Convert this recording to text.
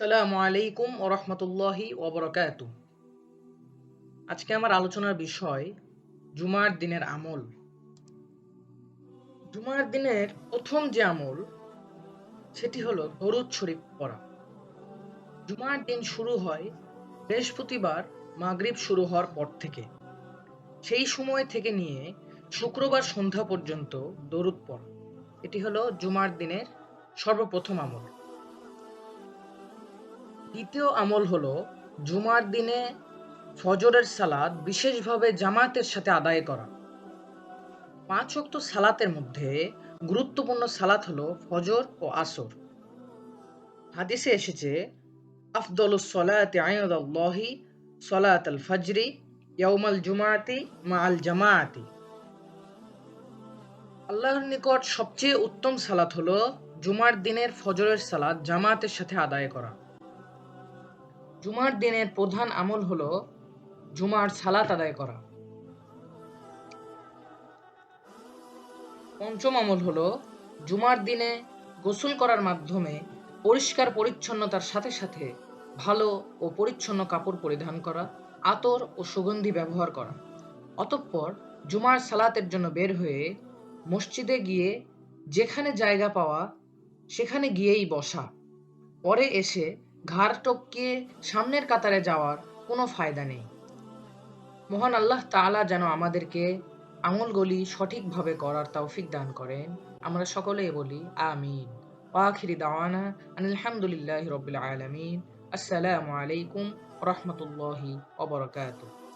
আসসালামু আলাইকুম ও রহমতুল্লাহি ওবরাকাতু আজকে আমার আলোচনার বিষয় জুমার দিনের আমল। জুমার দিনের প্রথম যে আমল, সেটি হলো দরুদ শরীফ পড়া। জুমার দিন শুরু হয় বৃহস্পতিবার, মাগরিব শুরু হওয়ার পর থেকে। সেই সময় থেকে নিয়ে শুক্রবার সন্ধ্যা পর্যন্ত দরুদ পড়া। এটি হলো জুমার দিনের সর্বপ্রথম আমল। দ্বিতীয় আমল হলো জুমার দিনে ফজরের সালাদ বিশেষভাবে জামাতের সাথে আদায় করা। পাঁচ ওয়াক্ত সালাতের মধ্যে গুরুত্বপূর্ণ সালাত হলো ফজর ও আসর। হাদিসে এসেছে আফদলুস সলাতি আইনাদাল্লাহি সলাত আল ফজরি ইয়াউমাল জুমাতি মা আল জামাআতি আল্লাহর নিকট সবচেয়ে উত্তম সালাত হলো জুমার দিনের ফজরের সালাত জামাতের সাথে আদায় করা। জুমার দিনের প্রধান আমল হলো জুমার সালাত আদায় করা। পঞ্চম আমল হলো জুমার দিনে গোসল করার মাধ্যমে পরিষ্কার পরিচ্ছন্নতার সাথে সাথে ভালো ও পরিচ্ছন্ন কাপড় পরিধান করা, আতর ও সুগন্ধি ব্যবহার করা। অতঃপর জুমার সালাতের জন্য বের হয়ে মসজিদে গিয়ে যেখানে জায়গা পাওয়া সেখানে গিয়েই বসা। পরে এসে ঘাড় টপকিয়ে সামনের কাতারে যাওয়ার কোনো ফায়দা নেই। মহান আল্লাহ তালা যেন আমাদেরকে আঙুলগুলি সঠিকভাবে করার তৌফিক দান করেন। আমরা সকলেই বলি আমিন। ওয়াখিরি দাওয়ানা আলহামদুলিল্লাহ রবিল আলমিন। আসসালামু আলাইকুম রহমতুল্লাহি ওবরকাতুহ